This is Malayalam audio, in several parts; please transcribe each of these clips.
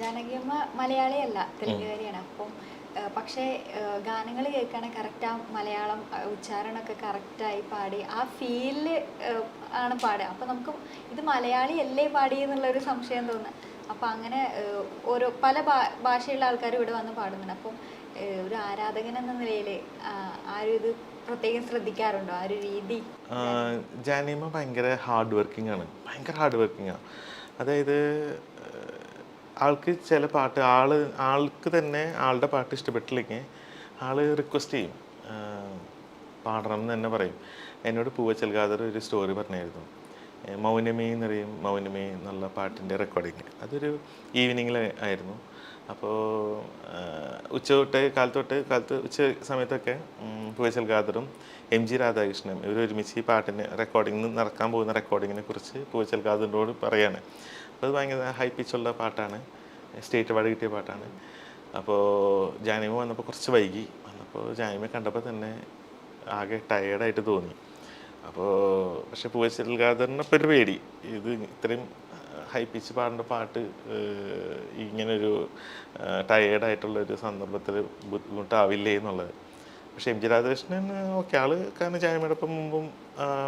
ജാനകിയമ്മ മലയാളിയല്ല തെലുങ്കുകാരിയാണ്. അപ്പം പക്ഷേ ഗാനങ്ങൾ കേൾക്കുകയാണെങ്കിൽ കറക്റ്റ് ആ മലയാളം ഉച്ചാരണമൊക്കെ കറക്റ്റായി പാടി ആ ഫീലിൽ ആണ് പാടുക. അപ്പം നമുക്ക് ഇത് മലയാളി അല്ലേ പാടി എന്നുള്ളൊരു സംശയം തോന്നുന്നു. അപ്പം അങ്ങനെ ഓരോ പല ഭാഷയുള്ള ആൾക്കാർ ഇവിടെ വന്ന് പാടുന്നുണ്ട്. അപ്പം ഒരു ആരാധകൻ എന്ന നിലയിൽ ആരും ഇത് പ്രത്യേകം ശ്രദ്ധിക്കാറുണ്ടോ? ആ ഒരു രീതി? ജാനിയമ്മ ഭയങ്കര ഹാർഡ് വർക്കിംഗ് ആണ്. ഭയങ്കര ഹാർഡ് വർക്കിംഗ് ആണ് അതായത് ആൾക്ക് ചില പാട്ട് ആൾ ആൾക്ക് തന്നെ ആളുടെ പാട്ട് ഇഷ്ടപ്പെട്ടില്ലെങ്കിൽ ആൾ റിക്വസ്റ്റ് ചെയ്യും. പാടണം എന്ന് തന്നെ പറയും. എന്നോട് പൂവ ചെൽഗാദർ ഒരു സ്റ്റോറി പറഞ്ഞായിരുന്നു. മൗനമേ എന്ന് പറയും മൗനമേ എന്നുള്ള പാട്ടിന്റെ റെക്കോർഡിങ് അതൊരു ഈവനിങ്ങിൽ ആയിരുന്നു. അപ്പോൾ ഉച്ച തൊട്ട് കാലത്ത് തൊട്ട് കാലത്ത് ഉച്ച സമയത്തൊക്കെ പൂവ ഖാദറും എം ജി രാധാകൃഷ്ണനും ഇവർ ഒരുമിച്ച് ഈ പാട്ടിന് റെക്കോർഡിംഗ് നടക്കാൻ പോകുന്ന റെക്കോർഡിങ്ങിനെ കുറിച്ച് പൂവച്ചൽ ഖാദറിനോട് പറയാണ്. അത് ഭയങ്കര ഹൈ പിച്ചുള്ള പാട്ടാണ്. സ്റ്റേറ്റ് അവാർഡ് കിട്ടിയ പാട്ടാണ്. അപ്പോൾ ജാനിമ വന്നപ്പോൾ കുറച്ച് വൈകി. വന്നപ്പോൾ ജാനിമ കണ്ടപ്പോൾ തന്നെ ആകെ ടയേർഡായിട്ട് തോന്നി. അപ്പോൾ പക്ഷേ പൂവച്ചൽ ഇപ്പോൾ ഒരു പേടി. ഇത് ഇത്രയും ഹൈ പിച്ച് പാടേണ്ട പാട്ട് ഇങ്ങനൊരു ടയേർഡായിട്ടുള്ളൊരു സന്ദർഭത്തിൽ ബുദ്ധിമുട്ടാവില്ലേ എന്നുള്ളത്. പക്ഷേ എം ജി രാധാകൃഷ്ണൻ ഓക്കെ. ആൾ കാരണം ജാനിമയുടെ ഒപ്പം മുമ്പും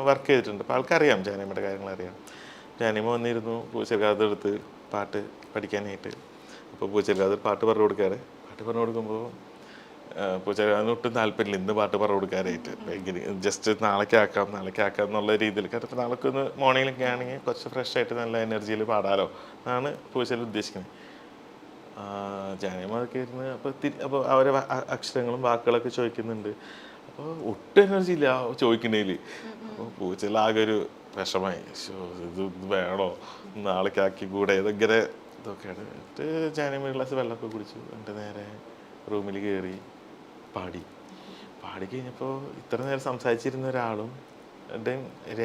വർക്ക് ചെയ്തിട്ടുണ്ട്. അപ്പോൾ ആൾക്കറിയാം ജാനിമയുടെ കാര്യങ്ങൾ അറിയാം ജാനിമ വന്നിരുന്നു പൂച്ചൽക്കാതെ എടുത്ത് പാട്ട് പഠിക്കാനായിട്ട്. അപ്പോൾ പൂച്ചൽക്കാതെ പാട്ട് പറഞ്ഞു കൊടുക്കാറ്. പാട്ട് പറഞ്ഞു കൊടുക്കുമ്പോൾ പൂച്ചൽക്കാരന് ഒട്ടും താല്പര്യമില്ല. ഇന്ന് പാട്ട് പറഞ്ഞു കൊടുക്കാറായിട്ട് ഭയങ്കര ജസ്റ്റ് നാളേക്ക് ആക്കാം നാളേക്ക് ആക്കാം എന്നുള്ള രീതിയിൽ. കാരണം ഇപ്പോൾ നാളേക്ക് ഒന്ന് മോർണിംഗിലൊക്കെ ആണെങ്കിൽ കുറച്ച് ഫ്രഷ് ആയിട്ട് നല്ല എനർജിയിൽ പാടാലോ എന്നാണ് പൂച്ചൽ ഉദ്ദേശിക്കുന്നത്. ജാനിയമ്മ അതൊക്കെ ഇരുന്ന് അപ്പോൾ തിരി അപ്പോൾ അവരെ അക്ഷരങ്ങളും വാക്കുകളൊക്കെ ചോദിക്കുന്നുണ്ട്. അപ്പോൾ ഒട്ടും എനർജി ഇല്ല ചോദിക്കണേൽ അപ്പോൾ പൂച്ചയിൽ ആകെ ഒരു വിഷമായി ഇത് വേണോ? നാളേക്ക് ആക്കി കൂടെ ഇതെങ്ങനെ? ഇതൊക്കെയാണ് എന്നിട്ട് ജാനുവരി ഗ്ലാസ് വെള്ളമൊക്കെ കുടിച്ചു എന്നിട്ട് നേരെ റൂമിൽ കയറി പാടി. പാടി കഴിഞ്ഞപ്പോൾ ഇത്ര നേരം സംസാരിച്ചിരുന്ന ഒരാളും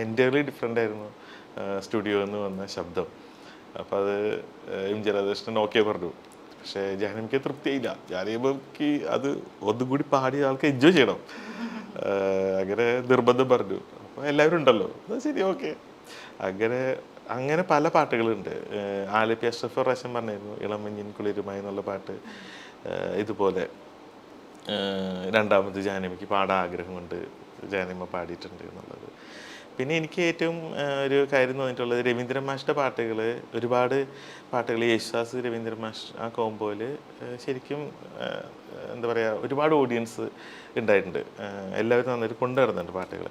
എന്റയർലി ഡിഫറെന്റ് ആയിരുന്നു സ്റ്റുഡിയോ എന്ന് വന്ന ശബ്ദം. അപ്പോൾ അത് എം ജലകൃഷ്ണൻ ഓക്കെ പറഞ്ഞു. പക്ഷേ ജാനമിക്ക് തൃപ്തിയായില്ല. ജാനമിക്ക് അത് ഒന്നും കൂടി പാടി ആൾക്ക് എൻജോയ് ചെയ്യണം. അങ്ങനെ നിർബന്ധം പറഞ്ഞു. അപ്പോൾ എല്ലാവരും ഉണ്ടല്ലോ. അത് ശരി ഓക്കെ. അങ്ങനെ അങ്ങനെ പല പാട്ടുകളുണ്ട്. ആലപ്പി അഷ്റഫ് പ്രാവശ്യം പറഞ്ഞായിരുന്നു ഇളമഞ്ഞിൻ കുളിരുമായി എന്നുള്ള പാട്ട്. ഇതുപോലെ. രണ്ടാമത് ജാനമിക്ക് പാടാൻ ആഗ്രഹമുണ്ട് ജാനിമ പാടിയിട്ടുണ്ട് എന്നുള്ളത്. പിന്നെ എനിക്ക് ഏറ്റവും ഒരു കാര്യം തോന്നിയിട്ടുള്ളത് രവീന്ദ്രൻ മാഷിന്റെ പാട്ടുകൾ ഒരുപാട് പാട്ടുകൾ യേശുദാസ് രവീന്ദ്രൻ മാഷ് ആ കോമ്പോയിൽ ശരിക്കും എന്താ പറയുക ഒരുപാട് ഓഡിയൻസ് ഉണ്ടായിട്ടുണ്ട്. എല്ലാവരും നന്നായിട്ട് കൊണ്ടുനടന്നുണ്ട് പാട്ടുകൾ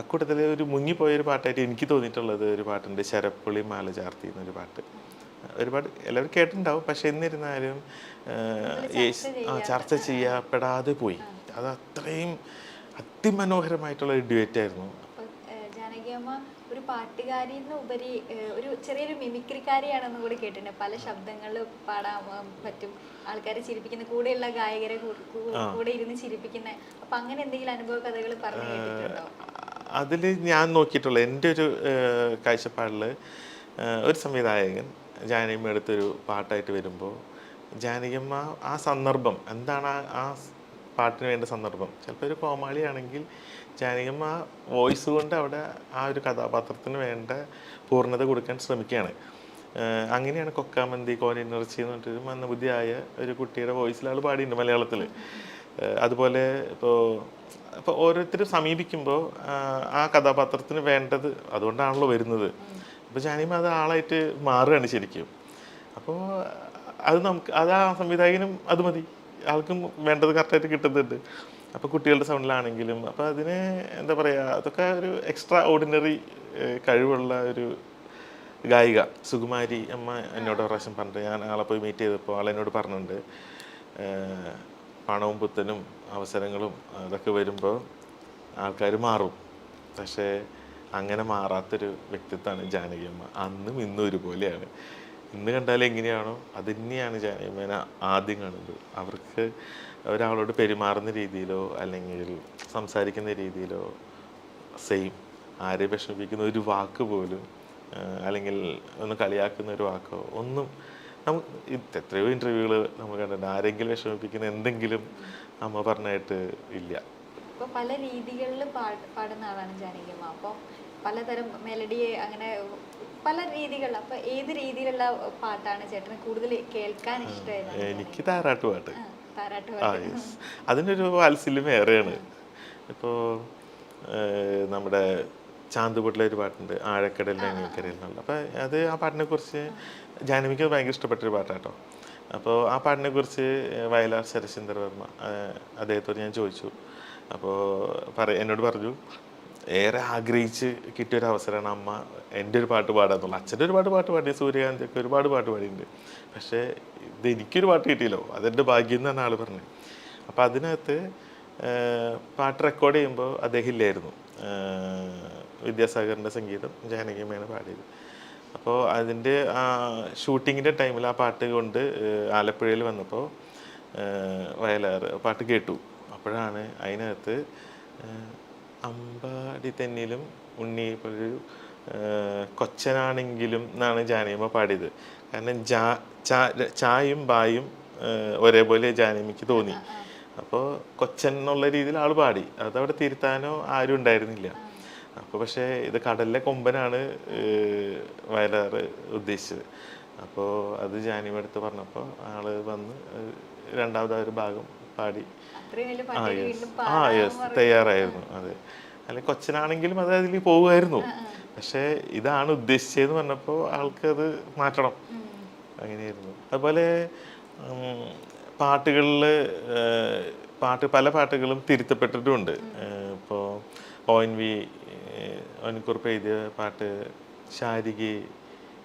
അക്കൂട്ടത്തിൽ ഒരു മുങ്ങിപ്പോയൊരു പാട്ടായിട്ട് എനിക്ക് തോന്നിയിട്ടുള്ളത് ഒരു പാട്ടുണ്ട് ശരപ്പുളി മാല ചാർത്തി എന്നൊരു പാട്ട്. ഒരുപാട് എല്ലാവരും കേട്ടിട്ടുണ്ടാവും പക്ഷെ എന്നിരുന്നാലും ചർച്ച ചെയ്യപ്പെടാതെ പോയി. അത് അത്രയും അതിമനോഹരമായിട്ടുള്ള ഒരു ഡ്യുവറ്റ് ആയിരുന്നു. ഒരു പാട്ടുകാരി ഉപരി ഒരു ചെറിയൊരു മിമിക്രിക്കാരിയാണെന്ന് കൂടി കേട്ടിട്ടുണ്ട്. പല ശബ്ദങ്ങളിൽ പാടാൻ പറ്റും. ആൾക്കാരെ ചിരിപ്പിക്കുന്ന കൂടെയുള്ള ഗായകരെ കൂടെ ഇരുന്ന് ചിരിപ്പിക്കുന്ന. അപ്പൊ അങ്ങനെ എന്തെങ്കിലും അനുഭവ കഥകൾ പറഞ്ഞു കേട്ടിട്ടുണ്ടോ? അതിൽ ഞാൻ നോക്കിയിട്ടുള്ള എന്റെ ഒരു കാഴ്ചപ്പാടിൽ ഒരു സംവിധായകൻ ജാനകിയമ്മ എടുത്തൊരു പാട്ടായിട്ട് വരുമ്പോൾ ജാനകിയമ്മ ആ സന്ദർഭം എന്താണ് ആ പാട്ടിന് വേണ്ട സന്ദർഭം? ചിലപ്പോൾ ഒരു കോമാളിയാണെങ്കിൽ ജാനകിയമ്മ വോയിസ് കൊണ്ട് അവിടെ ആ ഒരു കഥാപാത്രത്തിന് വേണ്ട പൂർണത കൊടുക്കാൻ ശ്രമിക്കുകയാണ്. അങ്ങനെയാണ് കൊക്കാമന്തി കോനിർച്ചി എന്ന് പറഞ്ഞിട്ടൊരു മന്ദബുദ്ധിയായ ഒരു കുട്ടിയുടെ വോയിസിൽ ആൾ പാടിയിട്ടുണ്ട് മലയാളത്തിൽ. അതുപോലെ ഇപ്പോൾ അപ്പോൾ ഓരോരുത്തരും സമീപിക്കുമ്പോൾ ആ കഥാപാത്രത്തിന് വേണ്ടത് അതുകൊണ്ടാണല്ലോ വരുന്നത്. അപ്പോൾ ജാനിമ അത് ആളായിട്ട് മാറുകയാണ് ശരിക്കും. അപ്പോൾ അത് നമുക്ക് അത് ആ സംവിധായകനും അത് മതി. ആൾക്കും വേണ്ടത് കറക്റ്റായിട്ട് കിട്ടുന്നുണ്ട്. അപ്പോൾ കുട്ടികളുടെ സൗണ്ടിലാണെങ്കിലും അപ്പോൾ അതിന് എന്താ പറയുക അതൊക്കെ ഒരു എക്സ്ട്രാ ഓർഡിനറി കഴിവുള്ള ഒരു ഗായിക. സുകുമാരി അമ്മ എന്നോട് പ്രാവശ്യം പറഞ്ഞിട്ട് ഞാൻ ആളെ പോയി മീറ്റ് ചെയ്തപ്പോൾ ആളെന്നോട് പറഞ്ഞിട്ടുണ്ട് പണവും പുത്തനും അവസരങ്ങളും അതൊക്കെ വരുമ്പോൾ ആൾക്കാർ മാറും. പക്ഷേ അങ്ങനെ മാറാത്തൊരു വ്യക്തിത്വമാണ് ജാനകിയമ്മ. അന്നും ഇന്നും ഒരുപോലെയാണ്. ഇന്ന് കണ്ടാൽ എങ്ങനെയാണോ അത് തന്നെയാണ് ജാനകിയമ്മേനെ ആദ്യം കാണുന്നത്. അവർക്ക് ഒരാളോട് പെരുമാറുന്ന രീതിയിലോ അല്ലെങ്കിൽ സംസാരിക്കുന്ന രീതിയിലോ സെയിം. ആരെ വിഷമിപ്പിക്കുന്ന ഒരു വാക്ക് പോലും അല്ലെങ്കിൽ ഒന്ന് കളിയാക്കുന്ന ഒരു വാക്കോ ഒന്നും നമുക്ക് എത്രയോ ഇന്റർവ്യൂകൾ നമ്മൾ കണ്ടിട്ടുണ്ട്. ആരെങ്കിലും വിഷമിപ്പിക്കുന്ന എന്തെങ്കിലും അമ്മ പറഞ്ഞായിട്ട് ഇല്ല. ഇപ്പോൾ പല രീതികളിൽ പാടുന്ന ആളാണ് ജാനകിയമ്മ. അപ്പോൾ പലതരം മെലഡിയെ അങ്ങനെ പല രീതികൾ അപ്പൊ ഏത് രീതിയിലുള്ള പാട്ടാണ് ചേട്ടന് കൂടുതൽ കേൾക്കാൻ ഇഷ്ടമായത്? എനിക്ക് താരാട്ട് പാട്ട്. താരാട്ട് അതിനൊരു വാത്സല്യം ഏറെയാണ് ഇപ്പോൾ നമ്മുടെ ചാന്തുപൊട്ടിലെ ഒരു പാട്ടുണ്ട് ആഴക്കടൽ അണിയക്കരയിൽ എന്നുള്ള അപ്പോൾ അത് ആ പാട്ടിനെക്കുറിച്ച് ജാനവിക്ക് ഭയങ്കര ഇഷ്ടപ്പെട്ടൊരു പാട്ടാട്ടോ. അപ്പോൾ ആ പാട്ടിനെക്കുറിച്ച് വയലാർ ശരശേന്ദ്ര വർമ്മ അദ്ദേഹത്തോട് ഞാൻ ചോദിച്ചു. അപ്പോൾ പറ എന്നോട് പറഞ്ഞു ഏറെ ആഗ്രഹിച്ച് കിട്ടിയൊരു അവസരമാണ് അമ്മ എന്റെ ഒരു പാട്ട് പാടാന്നുള്ളു അച്ഛന്റെ ഒരുപാട് പാട്ട് പാടി സൂര്യകാന്തി ഒക്കെ ഒരുപാട് പാട്ട് പാടിയിട്ടുണ്ട്. പക്ഷേ ഇത് എനിക്കൊരു പാട്ട് കിട്ടിയല്ലോ. അതെന്റെ ഭാഗ്യം എന്നാണ് ആൾ പറഞ്ഞത്. അപ്പോൾ അതിനകത്ത് പാട്ട് റെക്കോർഡ് ചെയ്യുമ്പോൾ അദ്ദേഹം ഇല്ലായിരുന്നു. വിദ്യാസാഗറിന്റെ സംഗീതം ജാനകിയമ്മയാണ് പാടിയത്. അപ്പോൾ അതിന്റെ ആ ഷൂട്ടിങ്ങിന്റെ ടൈമിൽ ആ പാട്ട് കൊണ്ട് ആലപ്പുഴയിൽ വന്നപ്പോൾ വയലാർ പാട്ട് കേട്ടു. അപ്പോഴാണ് അതിനകത്ത് അമ്പാടി തെന്നിലും ഉണ്ണി ഒരു കൊച്ചനാണെങ്കിലും എന്നാണ് ജാനകിയമ്മ പാടിയത്. കാരണം ജാ ചായും ബായും ഒരേപോലെ ജാനകിയമ്മയ്ക്ക് തോന്നി. അപ്പോൾ കൊച്ചൻ എന്നുള്ള രീതിയിൽ ആൾ പാടി. അതവിടെ തിരുത്താനോ ആരും ഉണ്ടായിരുന്നില്ല. അപ്പോൾ പക്ഷേ ഇത് കടലിലെ കൊമ്പനാണ് വയലാർ വയലാറ് ഉദ്ദേശിച്ചത്. അപ്പോൾ അത് ജാനിയമ്മ എടുത്ത് പറഞ്ഞപ്പോൾ ആൾ വന്ന് രണ്ടാമത് ആ ഒരു ഭാഗം പാടി. ആ യെസ്. ആ യെസ്. തയ്യാറായിരുന്നു. അതെ. അല്ലെ കൊച്ചനാണെങ്കിലും അത് അതിൽ പോകുമായിരുന്നു പക്ഷേ ഇതാണ് ഉദ്ദേശിച്ചതെന്ന് പറഞ്ഞപ്പോൾ ആൾക്ക് അത് മാറ്റണം. അങ്ങനെയായിരുന്നു. അതുപോലെ പാട്ടുകളിൽ പാട്ട് പല പാട്ടുകളും തിരുത്തപ്പെട്ടിട്ടുമുണ്ട്. ഇപ്പോൾ ഒ എൻ വി ഒൻകുറിപ്പ് എഴുതിയ പാട്ട് ശാരികി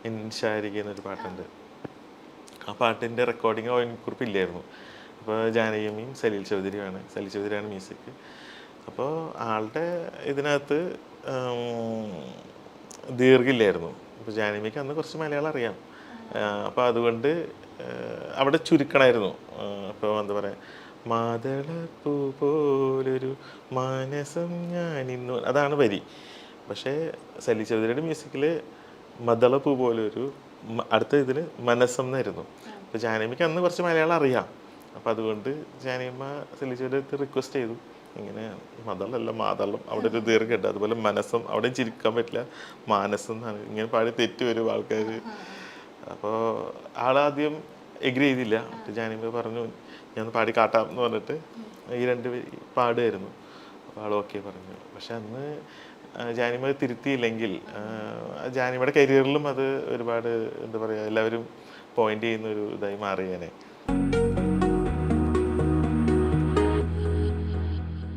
ഇൻ ശാരിക എന്നൊരു പാട്ടുണ്ട്. ആ പാട്ടിന്റെ റെക്കോർഡിങ് ഒൻകുറിപ്പ് ഇല്ലായിരുന്നു അപ്പോൾ ജാനകിയമ്മയും സലീൽ ചൗധരിയുമാണ്. സലീൽ ചൗധരിയാണ് മ്യൂസിക് അപ്പോൾ ആളുടെ ഇതിനകത്ത് ദീർഘില്ലായിരുന്നു. അപ്പോൾ ജാനകിയമ്മയ്ക്ക് അന്ന് കുറച്ച് മലയാളം അറിയാം. അപ്പോൾ അതുകൊണ്ട് അവിടെ ചുരുക്കണമായിരുന്നു. അപ്പോൾ എന്താ പറയുക മാതളപ്പൂ പോലൊരു മാനസം ഞാൻ ഇന്നു അതാണ് വരി. പക്ഷേ സലി ചൗധരിയുടെ മ്യൂസിക്കിൽ മദളപ്പൂ പോലൊരു അടുത്ത ഇതിന് മനസ്സം എന്നായിരുന്നു. അപ്പോൾ ജാനമിക്ക് അന്ന് കുറച്ച് മലയാളം അറിയാം. അപ്പം അതുകൊണ്ട് ജാനിയമ്മ സലി ചൗധരി റിക്വസ്റ്റ് ചെയ്തു. ഇങ്ങനെ മദളല്ല മാതളം അവിടെ ഒരു ദീർഘമുണ്ട്. അതുപോലെ മനസ്സം അവിടെ ചിരിക്കാൻ പറ്റില്ല. മാനസം എന്നാണ്. ഇങ്ങനെ പാടി തെറ്റ് വരും ആൾക്കാർ അപ്പോൾ ആളാദ്യം എഗ്രി ചെയ്തില്ല. ജാനിയമ്മ പറഞ്ഞു ഞാൻ പാടി കാട്ടാം എന്ന് പറഞ്ഞിട്ട് ഈ രണ്ട് പാടുമായിരുന്നു. അപ്പോൾ ആൾ ഓക്കെ പറഞ്ഞു. പക്ഷെ അന്ന് ജാനിമ തിരുത്തിയില്ലെങ്കിൽ ജാനിമയുടെ കരിയറിലും അത് ഒരുപാട് എന്താ പറയുക എല്ലാവരും പോയിന്റ് ചെയ്യുന്ന ഒരു ഇതായി മാറിയേനെ.